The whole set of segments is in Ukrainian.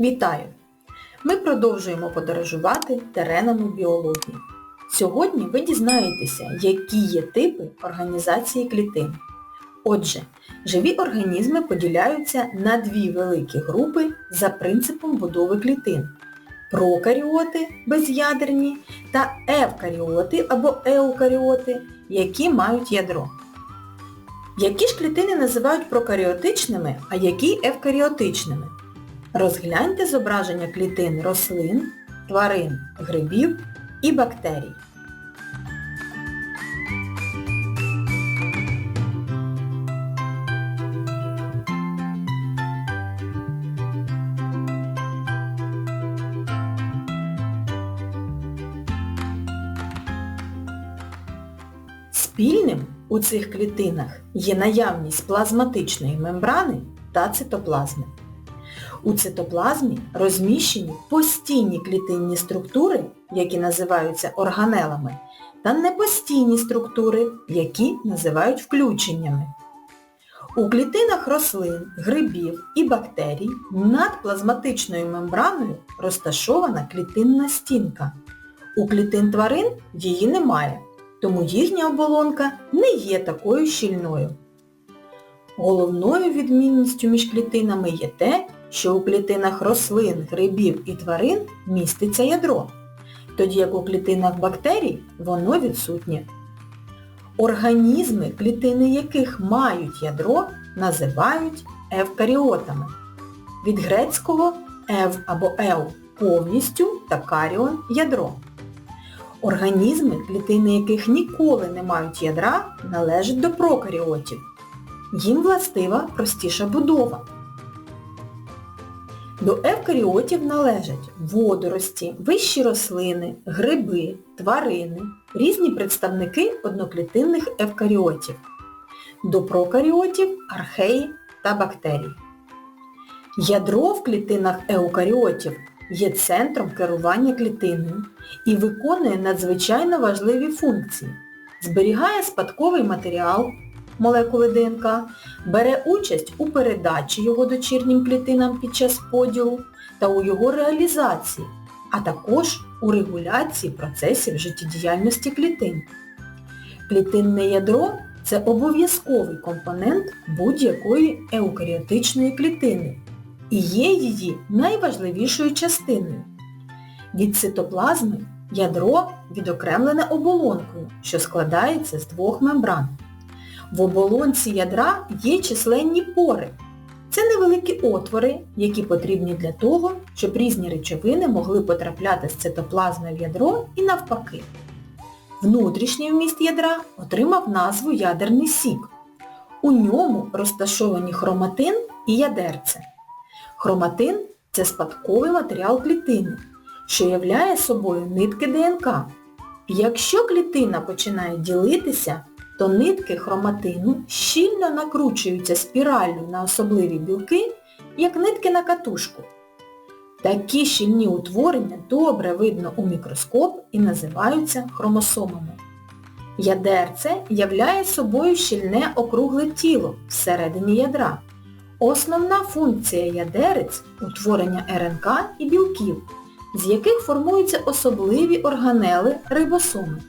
Вітаю! Ми продовжуємо подорожувати теренами біології. Сьогодні ви дізнаєтеся, які є типи організації клітин. Отже, живі організми поділяються на дві великі групи за принципом будови клітин. Прокаріоти безядерні та евкаріоти або еукаріоти, які мають ядро. Які ж клітини називають прокаріотичними, а які евкаріотичними? Розгляньте зображення клітин рослин, тварин, грибів і бактерій. Спільним у цих клітинах є наявність плазматичної мембрани та цитоплазми. У цитоплазмі розміщені постійні клітинні структури, які називаються органелами, та непостійні структури, які називають включеннями. У клітинах рослин, грибів і бактерій над плазматичною мембраною розташована клітинна стінка. У клітин тварин її немає, тому їхня оболонка не є такою щільною. Головною відмінністю між клітинами є те, що у клітинах рослин, грибів і тварин міститься ядро, тоді як у клітинах бактерій воно відсутнє. Організми, клітини яких мають ядро, називають евкаріотами. Від грецького ев або ев повністю та каріон ядро. Організми, клітини яких ніколи не мають ядра, належать до прокаріотів. Їм властива простіша будова. До евкаріотів належать водорості, вищі рослини, гриби, тварини, різні представники одноклітинних евкаріотів. До прокаріотів археї та бактерії. Ядро в клітинах еукаріотів є центром керування клітиною і виконує надзвичайно важливі функції. Зберігає спадковий матеріал, молекули ДНК, бере участь у передачі його дочірнім клітинам під час поділу та у його реалізації, а також у регуляції процесів життєдіяльності клітин. Клітинне ядро це обов'язковий компонент будь-якої еукаріотичної клітини і є її найважливішою частиною. Від цитоплазми ядро відокремлене оболонкою, що складається з двох мембран. В оболонці ядра є численні пори. Це невеликі отвори, які потрібні для того, щоб різні речовини могли потрапляти з цитоплазми в ядро і навпаки. Внутрішній вміст ядра отримав назву ядерний сік. У ньому розташовані хроматин і ядерце. Хроматин це спадковий матеріал клітини, що являє собою нитки ДНК. Якщо клітина починає ділитися, то нитки хроматину щільно накручуються спіраллю на особливі білки, як нитки на катушку. Такі щільні утворення добре видно у мікроскоп і називаються хромосомами. Ядерце являє собою щільне округле тіло всередині ядра. Основна функція ядерець – утворення РНК і білків, з яких формуються особливі органели рибосоми.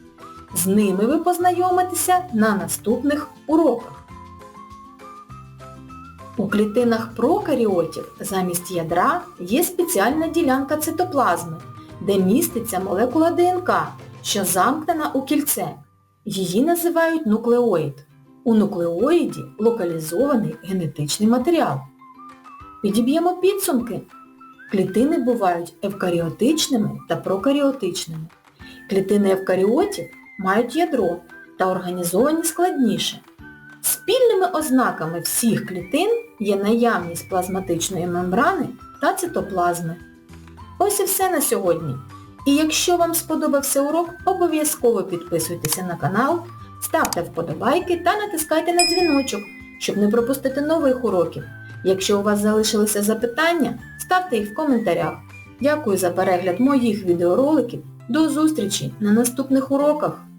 З ними ви познайомитеся на наступних уроках. У клітинах прокаріотів замість ядра є спеціальна ділянка цитоплазми, де міститься молекула ДНК, що замкнена у кільце. Її називають нуклеоїд. У нуклеоїді локалізований генетичний матеріал. Підіб'ємо підсумки. Клітини бувають евкаріотичними та прокаріотичними. Клітини евкаріотів мають ядро та організовані складніше. Спільними ознаками всіх клітин є наявність плазматичної мембрани та цитоплазми. Ось і все на сьогодні. І якщо вам сподобався урок, обов'язково підписуйтеся на канал, ставте вподобайки та натискайте на дзвіночок, щоб не пропустити нових уроків. Якщо у вас залишилися запитання, ставте їх в коментарях. Дякую за перегляд моїх відеороликів. До зустрічі на наступних уроках!